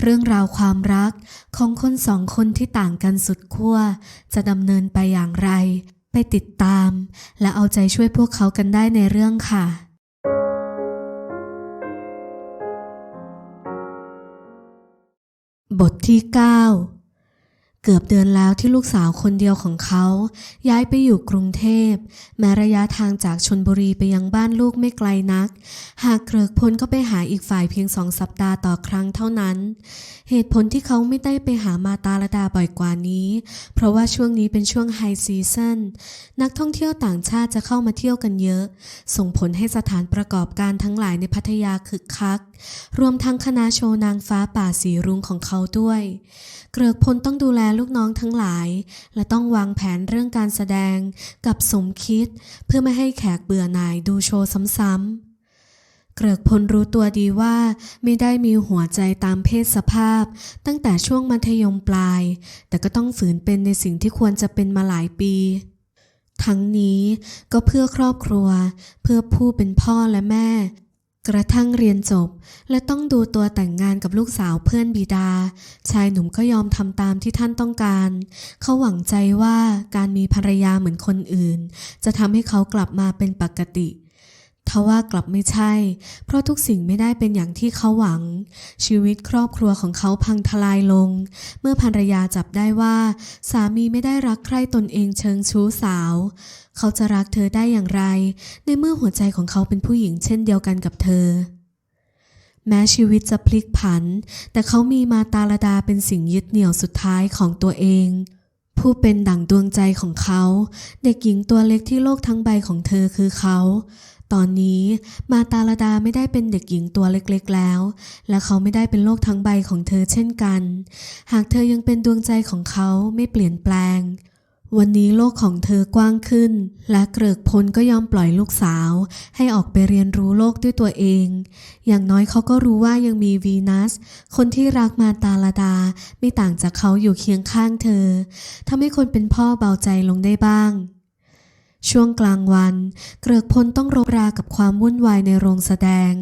เรื่องราวความรักของคนสองคนที่ต่างกันสุดขั้วจะดำเนินไปอย่างไร ไปติดตาม และเอาใจช่วยพวกเขากันได้ในเรื่องค่ะ บทที่ 9 เกือบเดือนแล้วที่ลูกสาวคนเดียวของเขา ย้ายไปอยู่กรุงเทพ แม้ระยะทางจากชนบุรีไปยังบ้านลูกไม่ไกลนัก หากเกริกพลก็ไปหาอีกฝ่ายเพียงสองสัปดาห์ต่อครั้งเท่านั้น เหตุผลที่เขาไม่ได้ไปหามาตาลดาบ่อยกว่านี้ เพราะว่าช่วงนี้เป็นช่วงไฮซีซันนักท่องเที่ยวต่างชาติจะเข้ามาเที่ยวกันเยอะ ส่งผลให้สถานประกอบการทั้งหลายในพัทยาคึกคัก รวมทั้งคณะโชว์นางฟ้าป่าสีรุ้งของเขาด้วย เกริกพลต้องดูแลลูกน้องทั้งหลาย และต้องวางแผนเรื่องการแสดงกับสมคิด เพื่อไม่ให้แขกเบื่อหน่ายดูโชว์ซ้ำๆเกริกพลรู้ตัวดีว่าไม่ได้มีหัวใจตามเพศสภาพ ตั้งแต่ช่วงมัธยมปลาย แต่ก็ต้องฝืนเป็นในสิ่งที่ควรจะเป็นมาหลายปี ทั้งนี้ก็เพื่อครอบครัว เพื่อผู้เป็นพ่อและแม่ กระทั่งเรียนจบ และต้องดูตัวแต่งงานกับลูกสาวเพื่อนบิดา ชายหนุ่มก็ยอมทำตามที่ท่านต้องการ เขาหวังใจว่าการมีภรรยาเหมือนคนอื่น จะทำให้เขากลับมาเป็นปกติ ทว่ากลับไม่ใช่ เพราะทุกสิ่งไม่ได้เป็นอย่างที่เขาหวัง ชีวิตครอบครัวของเขาพังทลายลง เมื่อภรรยาจับได้ว่า สามีไม่ได้รักใคร่ตนเองเชิงชู้สาว เขาจะรักเธอได้อย่างไร ในเมื่อหัวใจของเขาเป็นผู้หญิงเช่นเดียวกันกับเธอ แม้ชีวิตจะพลิกผัน แต่เขามีมาตาลดาเป็นสิ่งยึดเหนี่ยวสุดท้ายของตัวเองผู้เป็นดั่งดวงใจของเขา เด็กหญิงตัวเล็กที่โลกทั้งใบของเธอคือเขา ตอนนี้มาตาลดาไม่ได้เป็นเด็กหญิงตัวเล็กๆแล้ว และเขาไม่ได้เป็นโลกทั้งใบของเธอเช่นกัน หากเธอยังเป็นดวงใจของเขาไม่เปลี่ยนแปลง วันนี้โลกของเธอกว้างขึ้น และเกริกพลก็ยอมปล่อยลูกสาว ให้ออกไปเรียนรู้โลกด้วยตัวเอง อย่างน้อยเขาก็รู้ว่ายังมีวีนัส คนที่รักมาตาลดาไม่ต่างจากเขาอยู่เคียงข้างเธอทำให้คนเป็นพ่อเบาใจลงได้บ้าง ช่วงกลางวัน เกริกพลต้องรบรากับความวุ่นวายในโรงแสดง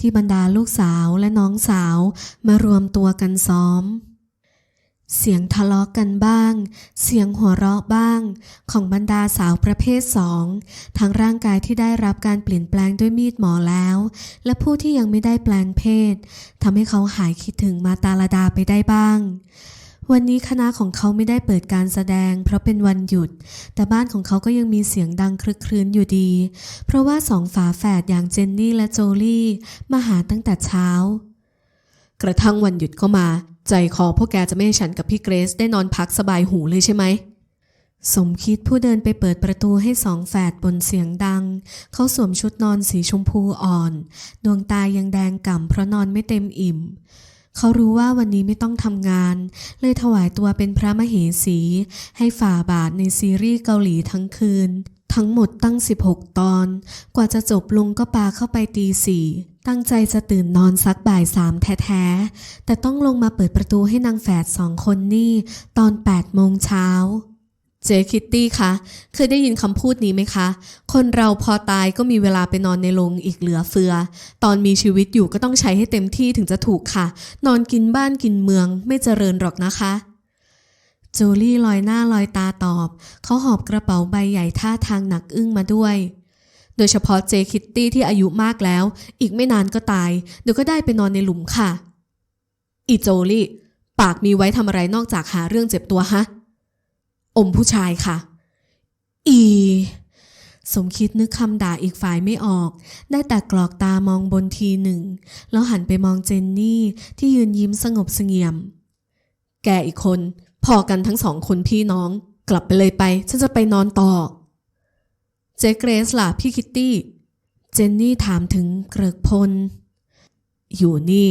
ที่บรรดาลูกสาวและน้องสาวมารวมตัวกันซ้อม เสียงทะเลาะกันบ้าง เสียงหัวเราะบ้าง ของบรรดาสาวประเภทสองทั้งร่างกายที่ได้รับการเปลี่ยนแปลงด้วยมีดหมอแล้ว และผู้ที่ยังไม่ได้แปลงเพศทำให้เขาหายคิดถึงมาตาลดาไปได้บ้าง วันนี้คณะของเขาไม่ได้เปิดการแสดง เพราะเป็นวันหยุด แต่บ้านของเขาก็ยังมีเสียงดังครึกครื้นอยู่ดี เพราะว่าสองฝาแฝดอย่างเจนนี่และโจลี่ มาหาตั้งแต่เช้า กระทั่งวันหยุดก็มา ใจคอพวกแกจะไม่ให้ฉันกับพี่เกรซได้นอนพักสบายหูเลยใช่ไหมสมคิดผู้เดินไปเปิดประตูให้สองแฝดบนเสียงดัง เขาสวมชุดนอนสีชมพูอ่อน ดวงตายังแดงก่ำเพราะนอนไม่เต็มอิ่ม เขารู้ว่าวันนี้ไม่ต้องทำงาน เลยถวายตัวเป็นพระมเหสี ให้ฝ่าบาทในซีรีส์เกาหลีทั้งคืน ทั้งหมดตั้ง 16 ตอน กว่าจะจบลงก็ปาเข้าไปตีสี่ตั้งใจจะตื่นนอนสักบ่ายสามแท้ๆ แต่ต้องลงมาเปิดประตูให้นางแฝดสองคนนี่ ตอน8โมงเช้า เจคิตตี้คะเคยได้ยินคำพูดนี้ไหมคะ คนเราพอตายก็มีเวลาไปนอนในโรงอีกเหลือเฟือ ตอนมีชีวิตอยู่ก็ต้องใช้ให้เต็มที่ถึงจะถูกค่ะ นอนกินบ้านกินเมืองไม่เจริญหรอกนะคะจูลี่ลอยหน้าลอยตาตอบ เขาหอบกระเป๋าใบใหญ่ท่าทางหนักอึ้งมาด้วย โดยเฉพาะเจคิตตี้ที่อายุมากแล้ว อีกไม่นานก็ตาย เดี๋ยวก็ได้ไปนอนในหลุมค่ะ อีโจลี่ ปากมีไว้ทำอะไรนอกจากหาเรื่องเจ็บตัวฮะ อมผู้ชายค่ะ อี สมคิดนึกคำด่าอีกฝ่ายไม่ออก ได้แต่กรอกตามองบนทีหนึ่ง แล้วหันไปมองเจนนี่ที่ยืนยิ้มสงบเสงี่ยม แกอีกคน พอกันทั้งสองคนพี่น้อง กลับไปเลยไป ฉันจะไปนอนต่อ เจเกรสล่ะพี่คิตตี้ เจนนี่ถามถึงเกริกพล อยู่นี่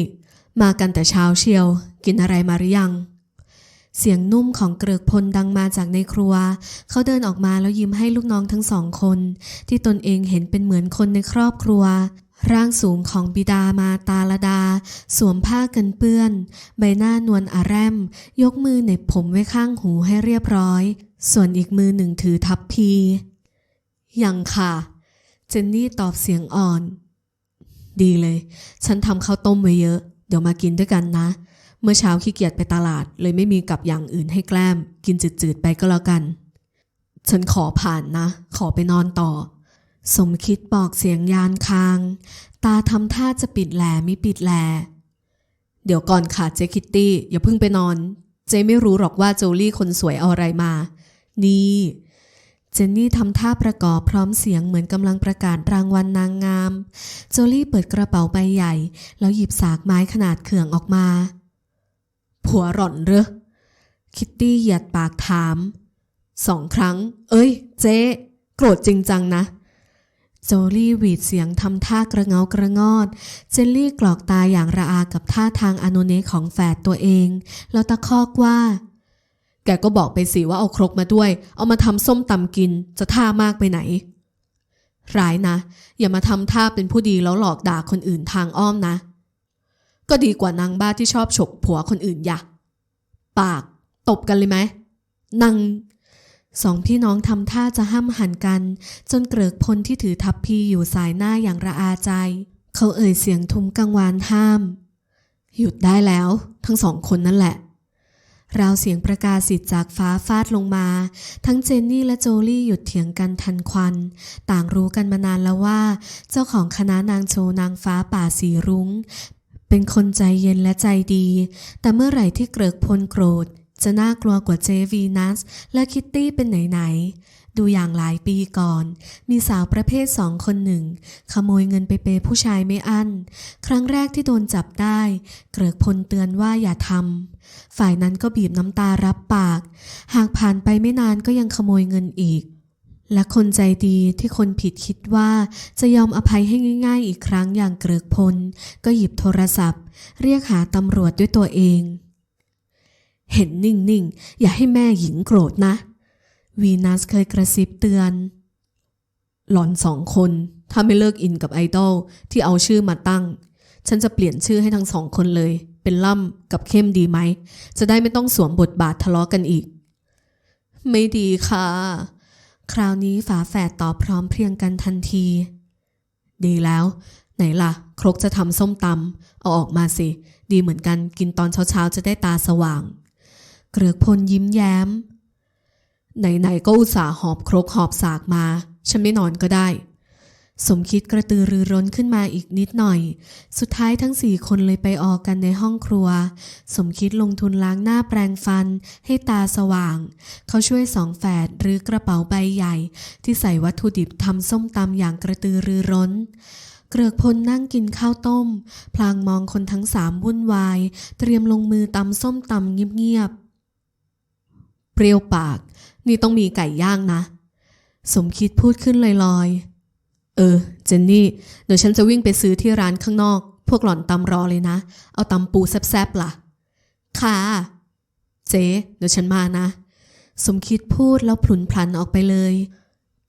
มากันแต่เช้าเชียว กินอะไรมาหรือยัง เสียงนุ่มของเกริกพลดังมาจากในครัว เขาเดินออกมาแล้วยิ้มให้ลูกน้องทั้งสองคน ที่ตนเองเห็นเป็นเหมือนคนในครอบครัว ร่างสูงของบิดามาตาลดา สวมผ้ากันเปื้อน ใบหน้านวลอาแรม ยกมือเหน็บผมไว้ข้างหูให้เรียบร้อย ส่วนอีกมือหนึ่งถือทับพียังค่ะ เจนนี่ตอบเสียงอ่อน ดีเลย ฉันทำข้าวต้มไว้เยอะ เดี๋ยวมากินด้วยกันนะ เมื่อเช้าขี้เกียจไปตลาด เลยไม่มีกับอย่างอื่นให้แกล้ม กินจืดๆไปก็แล้วกัน ฉันขอผ่านนะ ขอไปนอนต่อ สมคิดบอกเสียงยานคาง ตาทำท่าจะปิดแหลไม่ปิดแหลเดี๋ยวก่อนค่ะเจคิตตี้ อย่าเพิ่งไปนอน เจไม่รู้หรอกว่าโจลี่คนสวยเอาอะไรมา นี่เจนนี่ทำท่าประกอบพร้อมเสียงเหมือนกำลังประกาศรางวัลนางงาม โจลี่เปิดกระเป๋าใบใหญ่ แล้วหยิบสากไม้ขนาดเขื่องออกมา ผัวหล่อนเหรอคิตตี้หยียดปากถาม สองครั้ง เอ้ย เจ๊โกรธจริงจังนะ โจลี่หวีดเสียงทำท่ากระเงากระงอด เจลลี่กรอกตาอย่างระอากับท่าทางอโนเนของแฝดตัวเอง แล้วตะคอกว่า แกก็บอกไปสิว่าเอาครกมาด้วย เอามาทำส้มตำกิน จะท่ามากไปไหน ร้ายนะ อย่ามาทำท่าเป็นผู้ดีแล้วหลอกด่าคนอื่นทางอ้อมนะ ก็ดีกว่านางบ้าที่ชอบฉกผัวคนอื่นอย่ะ ปาก ตบกันเลยไหมนางสองพี่น้องทำท่าจะห้ามหันกัน จนเกริกพลที่ถือทัพพีอยู่สายหน้าอย่างระอาใจ เขาเอ่ยเสียงทุ้มกังวานห้าม หยุดได้แล้ว ทั้งสองคนนั่นแหละราวเสียงประกาศสิทธิ์จากฟ้าฟาดลงมา ทั้งเจนนี่และโจลี่หยุดเถียงกันทันควัน ต่างรู้กันมานานแล้วว่า เจ้าของคณะนางโชว์นางฟ้าป่าสีรุง้ง เป็นคนใจเย็นและใจดี แต่เมื่อไหร่ที่เกริกพลโกรธ จะน่ากลัวกว่าเจวีนัส และคิตตี้เป็นไหนๆ ดูอย่างหลายปีก่อน มีสาวประเภทสองคนหนึ่ง ขโมยเงินไปเปย์ผู้ชายไม่อั้น ครั้งแรกที่โดนจับได้ เกริกพลเตือนว่าอย่าทำ ฝ่ายนั้นก็บีบน้ำตารับปาก หากผ่านไปไม่นานก็ยังขโมยเงินอีก และคนใจดีที่คนผิดคิดว่าจะยอมอภัยให้ง่ายๆอีกครั้งอย่างเกริกพล ก็หยิบโทรศัพท์ เรียกหาตำรวจด้วยตัวเอง เห็นนิ่งๆ อย่าให้แม่หญิงโกรธนะ วีนัสเคยกระซิบเตือน หล่อนสองคน ถ้าไม่เลิกอินกับไอดอลที่เอาชื่อมาตั้ง ฉันจะเปลี่ยนชื่อให้ทั้งสองคนเลย เป็นล่ำกับเข้มดีไหม จะได้ไม่ต้องสวมบทบาททะเลาะกันอีก ไม่ดีค่ะ คราวนี้ฝาแฝดตอบพร้อมเพรียงกันทันที ดีแล้ว ไหนล่ะ ครกจะทำส้มตำเอาออกมาสิ ดีเหมือนกันกินตอนเช้าๆ จะได้ตาสว่าง เกลือกพลยิ้มแย้ม ไหนๆก็อุตส่าห์หอบครกหอบสากมา ฉันไม่นอนก็ได้ สมคิดกระตือรือร้นขึ้นมาอีกนิดหน่อย สุดท้ายทั้งสี่คนเลยไปออกกันในห้องครัว สมคิดลงทุนล้างหน้าแปรงฟัน ให้ตาสว่าง เขาช่วยสองแฝดหรือกระเป๋าใบใหญ่ ที่ใส่วัตถุดิบทำส้มตำอย่างกระตือรือร้น เกลือกพลนั่งกินข้าวต้ม พลางมองคนทั้งสามวุ่นวาย เตรียมลงมือตำส้มตำเงียบๆเปรี้ยวปาก นี่ต้องมีไก่ย่างนะ สมคิดพูดขึ้นลอยๆ เออ เจนนี่ เดี๋ยวฉันจะวิ่งไปซื้อที่ร้านข้างนอก พวกหล่อนตำรอเลยนะ เอาตำปูแซบๆล่ะ ค่ะ เจ๊เดี๋ยวฉันมานะ สมคิดพูดแล้วพลุนพลันออกไปเลย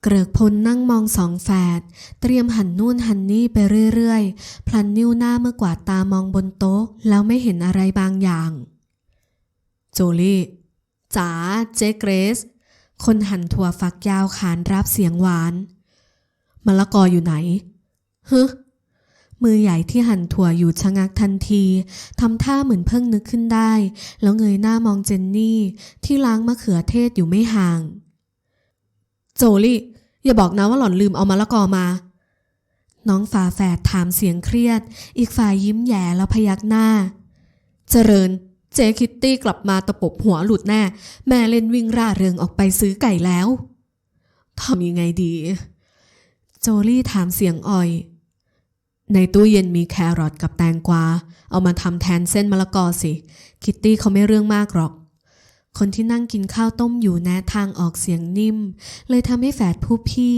เกริกพลนั่งมองสองแฝด เตรียมหันนู่นหันนี่ไปเรื่อยๆ พลันนิ้วหน้าเมื่อกวาดตามองบนโต๊ะ แล้วไม่เห็นอะไรบางอย่าง โจลี่จ๋าเจ๊เกรซคนหันถั่วฝักยาวขานรับเสียงหวาน มะละกออยู่ไหนฮึมือใหญ่ที่หั่นถั่วอยู่ชะงักทันทีทำท่าเหมือนเพิ่งนึกขึ้นได้ แล้วเงยหน้ามองเจนนี่ ที่ล้างมะเขือเทศอยู่ไม่ห่าง โจลี่ อย่าบอกนะว่าหล่อนลืมเอามะละกอมา น้องฝาแฝดถามเสียงเครียด อีกฝ่ายยิ้มแย่แล้วพยักหน้า เจริญ เจคิตตี้กลับมาตะปบหัวหลุดแน่ แม่เล่นวิ่งร่าเริงออกไปซื้อไก่แล้วทำยังไงดี โจลี่ถามเสียงอ่อย ในตู้เย็นมีแครอทกับแตงกวา เอามาทำแทนเส้นมะละกอสิ คิตตี้เขาไม่เรื่องมากหรอก คนที่นั่งกินข้าวต้มอยู่แนะทางออกเสียงนิ่ม เลยทำให้แฝดผู้พี่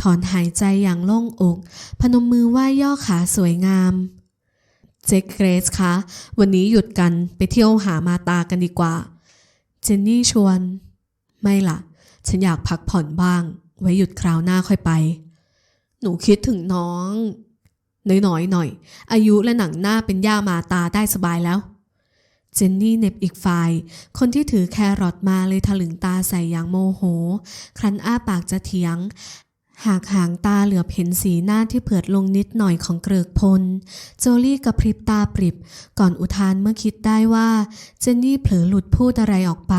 ถอนหายใจอย่างโล่งอก พนมมือไหว้ย่อขาสวยงามเจคเกรซคะ วันนี้หยุดกันไปเที่ยวหามาตากันดีกว่า เจนนี่ชวน ไม่ล่ะ ฉันอยากพักผ่อนบ้าง ไว้หยุดคราวหน้าค่อยไป นูคิดถึงน้องน้อยๆหน่อย อายุและหนังหน้าเป็นย่ามาตาได้สบายแล้ว เจนนี่เหน็บอีกฝ่าย คนที่ถือแครอทมาเลยถลึงตาใส่อย่างโมโห ครั้นอ้าปากจะเถียง หากหางตาเหลือบเห็นสีหน้าที่เผือดลงนิดหน่อยของเกริกพล โจลี่กระพริบตาปริบ ก่อนอุทานเมื่อคิดได้ว่าเจนนี่เผลอหลุดพูดอะไรออกไป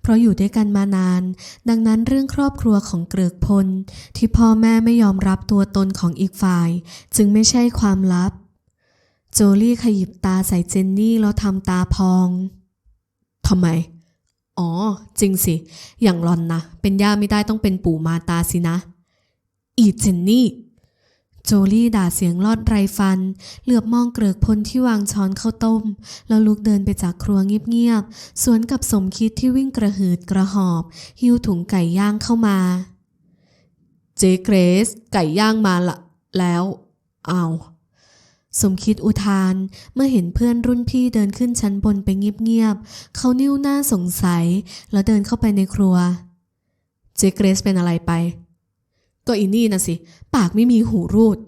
เพราะอยู่ด้วยกันมานาน ดังนั้นเรื่องครอบครัวของเกริกพล ที่พ่อแม่ไม่ยอมรับตัวตนของอีกฝ่าย จึงไม่ใช่ความลับ โจลี่ขยิบตาใส่เจนนี่แล้วทำตาพองทำไมอ๋อ จริงสิ อย่างหลอนนะ เป็นย่าไม่ได้ต้องเป็นปู่มาตาสินะ อีเจนนี่ โจลี่ด่าเสียงลอดไรฟัน เหลือบมองเกลือกพลที่วางช้อนข้าวต้ม แล้วลุกเดินไปจากครัวเงียบๆ สวนกับสมคิดที่วิ่งกระหืดกระหอบ หิ้วถุงไก่ย่างเข้ามา เจเกรส ไก่ย่างมาละแล้วเอาสมคิดอุทานเมื่อเห็นเพื่อนรุ่นพี่เดินขึ้นชั้นบนไปเงียบๆ เขานิ้วหน้าสงสัย แล้วเดินเข้าไปในครัว เจเกรสเป็นอะไรไป ก็อีนี่นะสิ ปากไม่มีหูรูด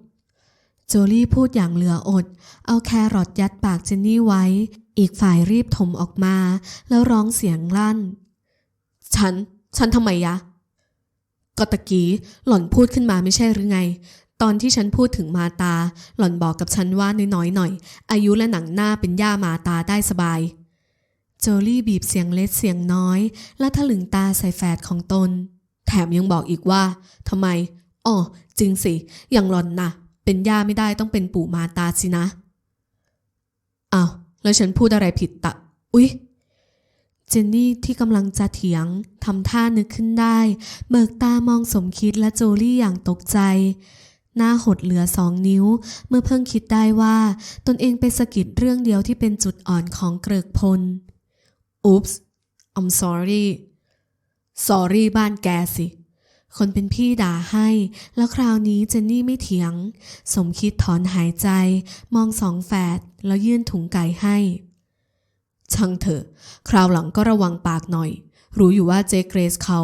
โจลี่พูดอย่างเหลืออด เอาแครอทยัดปากเจนนี่ไว้ อีกฝ่ายรีบถมออกมา แล้วร้องเสียงลั่น ฉัน ฉันทำไมยะ ก็ตะกี้หล่อนพูดขึ้นมาไม่ใช่หรือไง ตอนที่ฉันพูดถึงมาตา หล่อนบอกกับฉันว่าน้อยๆหน่อย อายุและหนังหน้าเป็นย่ามาตาได้สบายโจลี่บีบเสียงเล็ดเสียงน้อย และถลึงตาใส่แฝดของตน แถมยังบอกอีกว่าทำไมอ๋อจริงสิ อย่างหลอนนะเป็นย่าไม่ได้ต้องเป็นปู่มาตาสินะอ้าวแล้วฉันพูดอะไรผิดตะ อุ๊ย เจนนี่ที่กำลังจะเถียงทำท่านึกขึ้นได้ เบิกตามองสมคิดและโจลี่อย่างตกใจ หน้าหดเหลือสองนิ้ว เมื่อเพิ่งคิดได้ว่า ตนเองไปสะกิดเรื่องเดียวที่เป็นจุดอ่อนของเกริกพล Oops I'm sorry sorry บ้านแกสิ คนเป็นพี่ด่าให้ แล้วคราวนี้เจนนี่ไม่เถียง สมคิดถอนหายใจ มองสองแฝดแล้วยื่นถุงไก่ให้ ช่างเถอะ คราวหลังก็ระวังปากหน่อย รู้อยู่ว่าเจเกรซเขา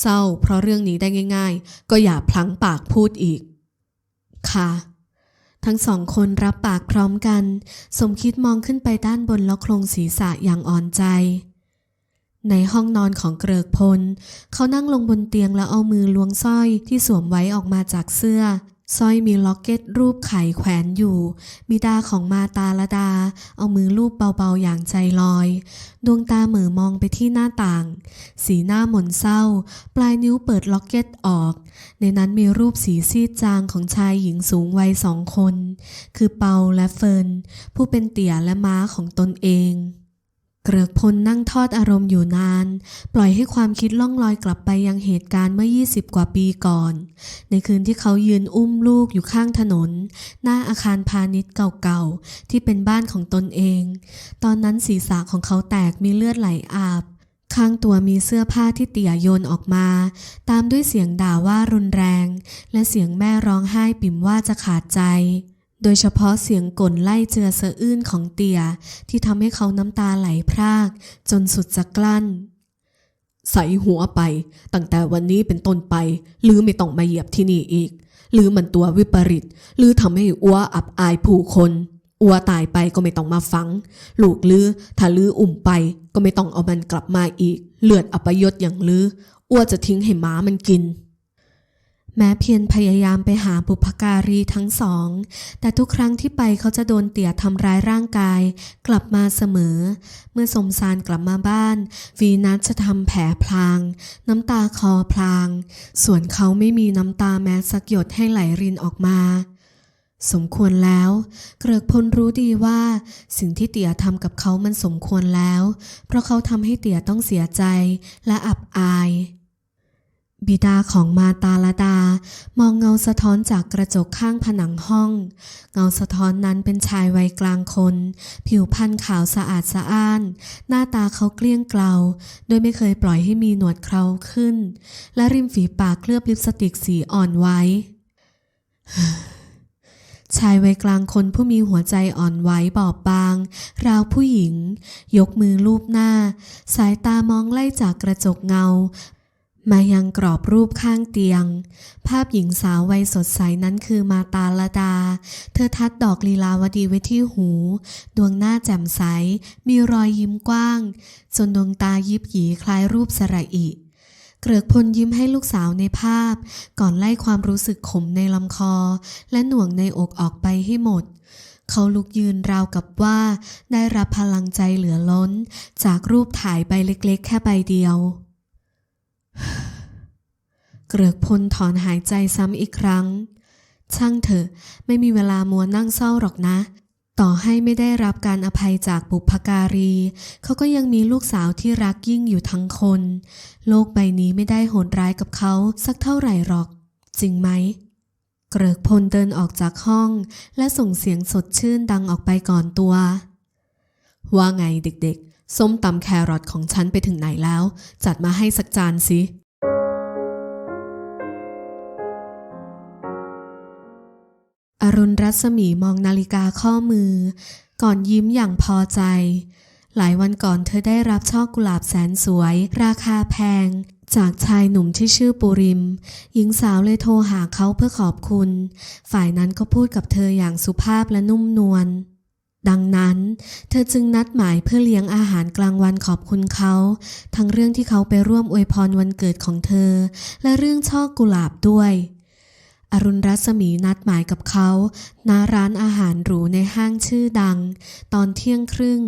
เศร้า เพราะเรื่องนี้ได้ง่าย ๆ ก็อย่าพลั้งปากพูดอีก ค่ะทั้งสองคนรับปากพร้อมกัน สมคิดมองขึ้นไปด้านบนแล้วโครงศีรษะอย่างอ่อนใจ ในห้องนอนของเกริกพล เขานั่งลงบนเตียงแล้วเอามือล้วงสร้อยที่สวมไว้ออกมาจากเสื้อสร้อยมีล็อกเก็ตรูปไข่แขวนอยู่ บิดาของมาตาลดา เอามือลูบเบาๆอย่างใจลอย ดวงตาเหม่อมองไปที่หน้าต่าง สีหน้าหม่นเศร้า ปลายนิ้วเปิดล็อกเก็ตออก ในนั้นมีรูปสีซีดจางของชายหญิงสูงวัยสองคน คือเปาและเฟิร์นผู้เป็นเตี่ยและม้าของตนเอง เกริกพลนั่งทอดอารมณ์อยู่นาน ปล่อยให้ความคิดล่องลอยกลับไปยังเหตุการณ์เมื่อ 20 กว่าปีก่อน ในคืนที่เขายืนอุ้มลูกอยู่ข้างถนน หน้าอาคารพาณิชย์เก่าๆ ที่เป็นบ้านของตนเอง ตอนนั้นศีรษะของเขาแตกมีเลือดไหลอาบ ข้างตัวมีเสื้อผ้าที่เตี่ยโยนออกมา ตามด้วยเสียงด่าว่ารุนแรง และเสียงแม่ร้องไห้ปิ่มว่าจะขาดใจ โดยเฉพาะเสียงก่นไล่เจือเสะอื้นของเตี่ยที่ทำให้เขาน้ำตาไหลพราก จนสุดจะกลั้น ใส่หัวไป ตั้งแต่วันนี้เป็นต้นไป หรือไม่ต้องมาเหยียบที่นี่อีก หรือมันตัววิปริต หรือทำให้อัวอับอายผู้คนอัวตายไปก็ไม่ต้องมาฟัง ลูกลือถ้าลืออุ่มไป ก็ไม่ต้องเอามันกลับมาอีก เลือดอัปยศอย่างลืออัวจะทิ้งให้หมามันกิน แม้เพียรพยายามไปหาบุพการีทั้งสอง แต่ทุกครั้งที่ไปเขาจะโดนเตี่ยทำร้ายร่างกาย กลับมาเสมอ เมื่อสมสารกลับมาบ้าน วีนัสจะทำแผลพลาง น้ำตาคอพลาง ส่วนเขาไม่มีน้ำตาแม้สักหยดให้ไหลรินออกมา สมควรแล้ว เกริกพลรู้ดีว่า สิ่งที่เตี่ยทำกับเขามันสมควรแล้ว เพราะเขาทำให้เตี่ยต้องเสียใจและอับอาย บิดาของมาตาลดา มองเงาสะท้อนจากกระจกข้างผนังห้อง เงาสะท้อนนั้นเป็นชายวัยกลางคน ผิวพรรณขาวสะอาดสะอ้าน หน้าตาเขาเกลี้ยงเกลาโดยไม่เคยปล่อยให้มีหนวดเคราขึ้น และริมฝีปากเคลือบลิปสติกสีอ่อนไว้ ชายวัยกลางคนผู้มีหัวใจอ่อนไหวบอบบาง ราวผู้หญิง ยกมือลูบหน้า สายตามองไล่จากกระจกเงา มายังกรอบรูปข้างเตียง ภาพหญิงสาววัยสดใสนั้นคือมาตาลดา เธอทัดดอกลีลาวดีไว้ที่หู ดวงหน้าแจ่มใส มีรอยยิ้มกว้าง จนดวงตายิบหยีคล้ายรูปสระอิเกริกพลยิ้มให้ลูกสาวในภาพ ก่อนไล่ความรู้สึกขมในลำคอ และหน่วงในอกออกไปให้หมด เขาลุกยืนราวกับว่า ได้รับพลังใจเหลือล้น จากรูปถ่ายใบเล็กๆ แค่ใบเดียว เกริกพลถอนหายใจซ้ำอีกครั้ง ช่างเถอะไม่มีเวลามัวนั่งเศร้าหรอกนะ ต่อให้ไม่ได้รับการอภัยจากบุพการี เขาก็ยังมีลูกสาวที่รักยิ่งอยู่ทั้งคน โลกใบนี้ไม่ได้โหดร้ายกับเขาสักเท่าไหร่หรอก จริงไหมเกริกพลเดินออกจากห้อง และส่งเสียงสดชื่นดังออกไปก่อนตัว ว่าไงเด็กๆ ส้มตำแครอทของฉันไปถึงไหนแล้ว จัดมาให้สักจานสิอรุณรัศมีมองนาฬิกาข้อมือ ก่อนยิ้มอย่างพอใจ หลายวันก่อนเธอได้รับช่อกุหลาบแสนสวย ราคาแพง จากชายหนุ่มที่ชื่อปุริม หญิงสาวเลยโทรหาเขาเพื่อขอบคุณ ฝ่ายนั้นก็พูดกับเธออย่างสุภาพและนุ่มนวล ดังนั้น เธอจึงนัดหมายเพื่อเลี้ยงอาหารกลางวันขอบคุณเขา ทั้งเรื่องที่เขาไปร่วมอวยพรวันเกิดของเธอ และเรื่องช่อกุหลาบด้วย อรุณรัศมีนัดหมายกับเขาณร้านอาหารหรูในห้างชื่อดัง ตอนเที่ยงครึ่ง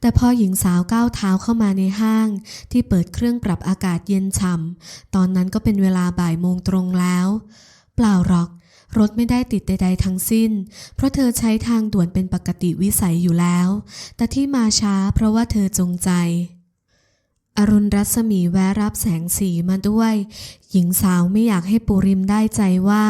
แต่พอหญิงสาวก้าวเท้าเข้ามาในห้าง ที่เปิดเครื่องปรับอากาศเย็นฉ่ำตอนนั้นก็เป็นเวลาบ่ายโมงตรงแล้ว เปล่าหรอก รถไม่ได้ติดใด ๆ ทั้งสิ้น เพราะเธอใช้ทางด่วนเป็นปกติวิสัยอยู่แล้ว แต่ที่มาช้าเพราะว่าเธอจงใจ อรุณรัศมีแวะรับแสงสีมาด้วย หญิงสาวไม่อยากให้ปูริมได้ใจว่า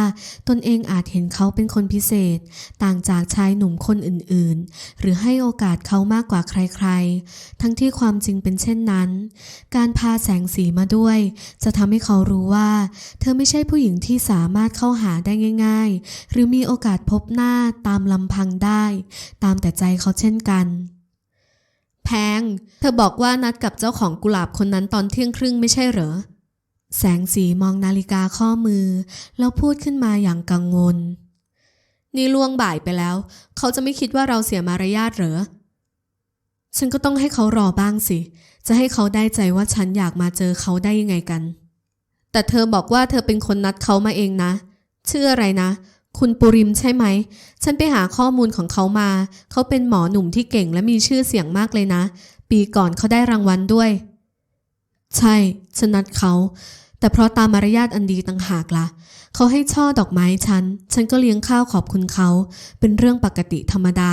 ตนเองอาจเห็นเขาเป็นคนพิเศษ ต่างจากชายหนุ่มคนอื่นๆ หรือให้โอกาสเขามากกว่าใครๆ ทั้งที่ความจริงเป็นเช่นนั้น การพาแสงสีมาด้วย จะทำให้เขารู้ว่า เธอไม่ใช่ผู้หญิงที่สามารถเข้าหาได้ง่าย ๆ หรือมีโอกาสพบหน้าตามลำพังได้ ตามแต่ใจเขาเช่นกัน แพง เธอบอกว่านัดกับเจ้าของกุหลาบคนนั้นตอนเที่ยงครึ่งไม่ใช่เหรอ แสงสีมองนาฬิกาข้อมือ แล้วพูดขึ้นมาอย่างกังวล นี่ล่วงบ่ายไปแล้ว เขาจะไม่คิดว่าเราเสียมารยาทเหรอ ฉันก็ต้องให้เขารอบ้างสิ จะให้เขาได้ใจว่าฉันอยากมาเจอเขาได้ยังไงกัน แต่เธอบอกว่าเธอเป็นคนนัดเขามาเองนะ ชื่ออะไรนะ คุณปุริมใช่ไหม ฉันไปหาข้อมูลของเขามา เขาเป็นหมอหนุ่มที่เก่งและมีชื่อเสียงมากเลยนะ ปีก่อนเขาได้รางวัลด้วย ใช่ ฉันนัดเขา แต่เพราะตามมารยาทอันดีต่างหากละ่ะ เขาให้ช่อดอกไม้ฉัน ฉันก็เลี้ยงข้าวขอบคุณเขา เป็นเรื่องปกติธรรมดา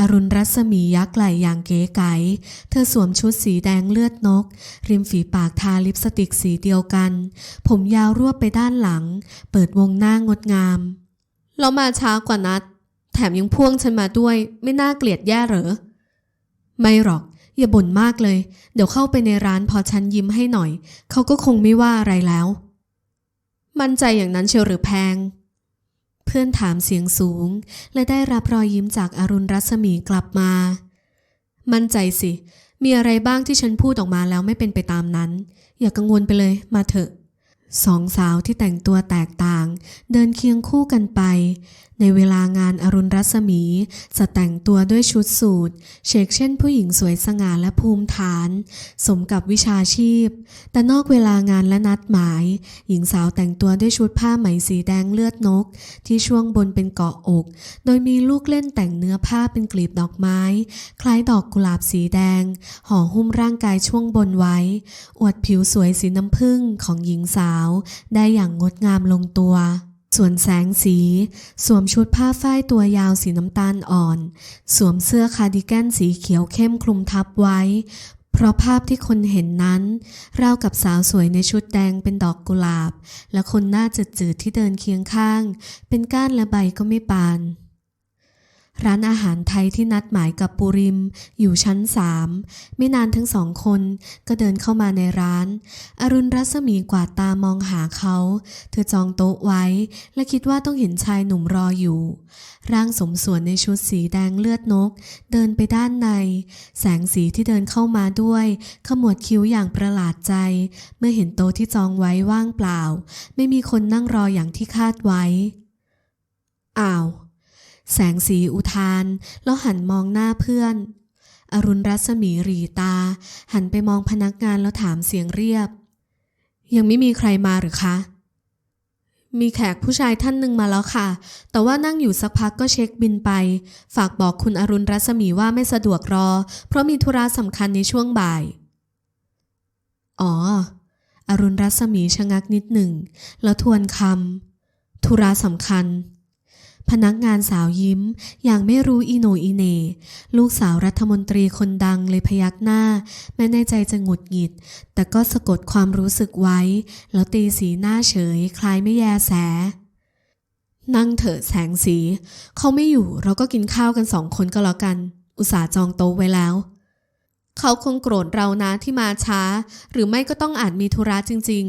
อรุณรัศมียักษ์ไหลอย่างเก๋ไก๋เธอสวมชุดสีแดงเลือดนก ริมฝีปากทาลิปสติกสีเดียวกัน ผมยาวรวบไปด้านหลัง เปิดวงหน้างดงาม เรามาช้ากว่านัด แถมยังพ่วงฉันมาด้วย ไม่น่าเกลียดแย่เหรอ ไม่หรอก อย่าบ่นมากเลย เดี๋ยวเข้าไปในร้านพอฉันยิ้มให้หน่อย เขาก็คงไม่ว่าอะไรแล้ว มั่นใจอย่างนั้นเชียวหรือแพง เพื่อนถามเสียงสูง และได้รับรอยยิ้มจากอรุณรัศมีกลับมา มั่นใจสิ มีอะไรบ้างที่ฉันพูดออกมาแล้วไม่เป็นไปตามนั้น อย่ากังวลไปเลยมาเถอะสองสาวที่แต่งตัวแตกต่าง เดินเคียงคู่กันไปในเวลางานอรุณรัศมี จะแต่งตัวด้วยชุดสูทเชกเช่นผู้หญิงสวยสง่าและภูมิฐาน สมกับวิชาชีพ แต่นอกเวลางานและนัดหมาย หญิงสาวแต่งตัวด้วยชุดผ้าไหมสีแดงเลือดนก ที่ช่วงบนเป็นเกาะอก โดยมีลูกเล่นแต่งเนื้อผ้าเป็นกลีบดอกไม้ คล้ายดอกกุหลาบสีแดง ห่อหุ้มร่างกายช่วงบนไว้ อวดผิวสวยสีน้ำผึ้งของหญิงสาว ได้อย่างงดงามลงตัว ส่วนแสงสี สวมชุดผ้าฝ้ายตัวยาวสีน้ำตาลอ่อน สวมเสื้อคาร์ดิแกนสีเขียวเข้มคลุมทับไว้ เพราะภาพที่คนเห็นนั้น ราวกับสาวสวยในชุดแดงเป็นดอกกุหลาบ และคนหน้าจืดๆที่เดินเคียงข้าง เป็นก้านและใบก็ไม่ปาน ร้านอาหารไทยที่นัดหมายกับปูริม อยู่ชั้นสามไม่นานทั้งสองคนก็เดินเข้ามาในร้าน อรุณรัศมีกวาดตามองหาเขา เธอจองโต๊ะไว้ และคิดว่าต้องเห็นชายหนุ่มรออยู่ ร่างสมส่วนในชุดสีแดงเลือดนก เดินไปด้านใน แสงสีที่เดินเข้ามาด้วย ขมวดคิ้วอย่างประหลาดใจ เมื่อเห็นโต๊ะที่จองไว้ว่างเปล่า ไม่มีคนนั่งรออย่างที่คาดไว้อ้าว แสงสีอุทาน แล้วหันมองหน้าเพื่อน อรุณรัศมีรีตา หันไปมองพนักงานแล้วถามเสียงเรียบ ยังไม่มีใครมาหรือคะ มีแขกผู้ชายท่านหนึ่งมาแล้วค่ะ แต่ว่านั่งอยู่สักพักก็เช็คบินไป ฝากบอกคุณอรุณรัศมีว่าไม่สะดวกรอ เพราะมีธุระสำคัญในช่วงบ่าย อ๋อ อรุณรัศมีชะงักนิดหนึ่ง แล้วทวนคำธุระสำคัญ พนักงานสาวยิ้ม อย่างไม่รู้อีโนอีเน ลูกสาวรัฐมนตรีคนดังเลยพยักหน้า แม้ในใจจะหงุดหงิด แต่ก็สะกดความรู้สึกไว้ แล้วตีสีหน้าเฉย คล้ายไม่แยแส นั่งเถอะแสงสี เขาไม่อยู่เราก็กินข้าวกันสองคนก็แล้วกัน อุตส่าห์จองโต๊ะไว้แล้ว เขาคงโกรธเรานะที่มาช้า หรือไม่ก็ต้องอาจมีธุระจริง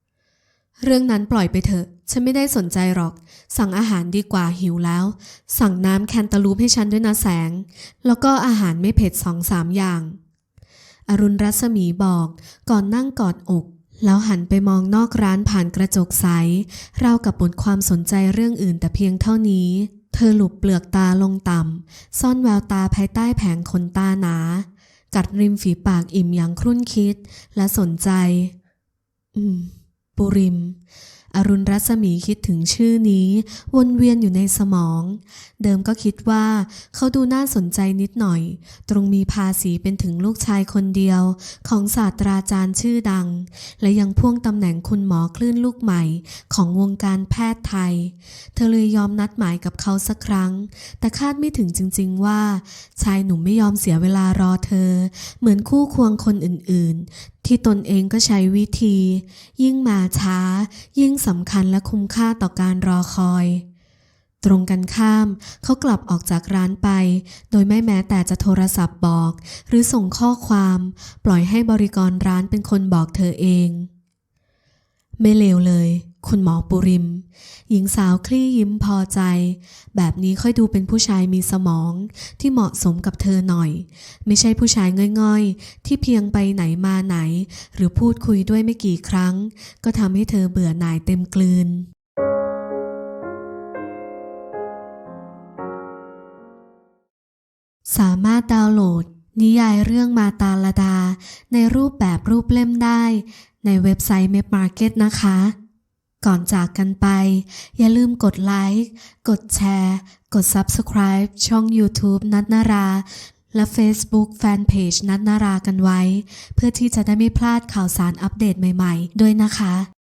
ๆ เรื่องนั้นปล่อยไปเถอะ ฉันไม่ได้สนใจหรอก สั่งอาหารดีกว่าหิวแล้ว สั่งน้ำแคนตาลูปให้ฉันด้วยนะแสง แล้วก็อาหารไม่เผ็ดสองสามอย่าง อรุณรัศมีบอกก่อนนั่งกอดอก แล้วหันไปมองนอกร้านผ่านกระจกใสเรากับหมดความสนใจเรื่องอื่นแต่เพียงเท่านี้ เธอหลุบเปลือกตาลงต่ำซ่อนแววตาภายใต้แผงขนตาหนา กัดริมฝีปากอิ่มอย่างครุ่นคิด และสนใจ อืม ปุริม อรุณรัศมีคิดถึงชื่อนี้ วนเวียนอยู่ในสมอง เดิมก็คิดว่า เขาดูน่าสนใจนิดหน่อย ตรงมีภาษีเป็นถึงลูกชายคนเดียว ของศาสตราจารย์ชื่อดัง และยังพ่วงตำแหน่งคุณหมอคลื่นลูกใหม่ ของวงการแพทย์ไทย เธอเลยยอมนัดหมายกับเขาสักครั้ง แต่คาดไม่ถึงจริง ๆว่า ชายหนุ่มไม่ยอมเสียเวลารอเธอ เหมือนคู่ควงคนอื่นๆ ที่ตนเองก็ใช้วิธี ยิ่งมาช้า ยิ่งสำคัญและคุ้มค่าต่อการรอคอย ตรงกันข้ามเขากลับออกจากร้านไป โดยไม่แม้แต่จะโทรศัพท์บอก หรือส่งข้อความ ปล่อยให้บริกรร้านเป็นคนบอกเธอเอง ไม่เลวเลย คุณหมอปุริม หญิงสาวคลี่ยิ้มพอใจ แบบนี้ค่อยดูเป็นผู้ชายมีสมองที่เหมาะสมกับเธอหน่อย ไม่ใช่ผู้ชายง่อยๆ ที่เพียงไปไหนมาไหน หรือพูดคุยด้วยไม่กี่ครั้ง ก็ทำให้เธอเบื่อหน่ายเต็มกลืนสามารถดาวน์โหลด นิยายเรื่องมาตาลดา ในรูปแบบรูปเล่มได้ ในเว็บไซต์ m a p Market นะคะ ก่อนจากกันไป อย่าลืมกดไลค์ กดแชร์ กด Subscribe ช่อง YouTube นัทนารา และ Facebook Fanpage นัทนารากันไว้ เพื่อที่จะได้ไม่พลาดข่าวสารอัปเดตใหม่ๆ ด้วยนะคะ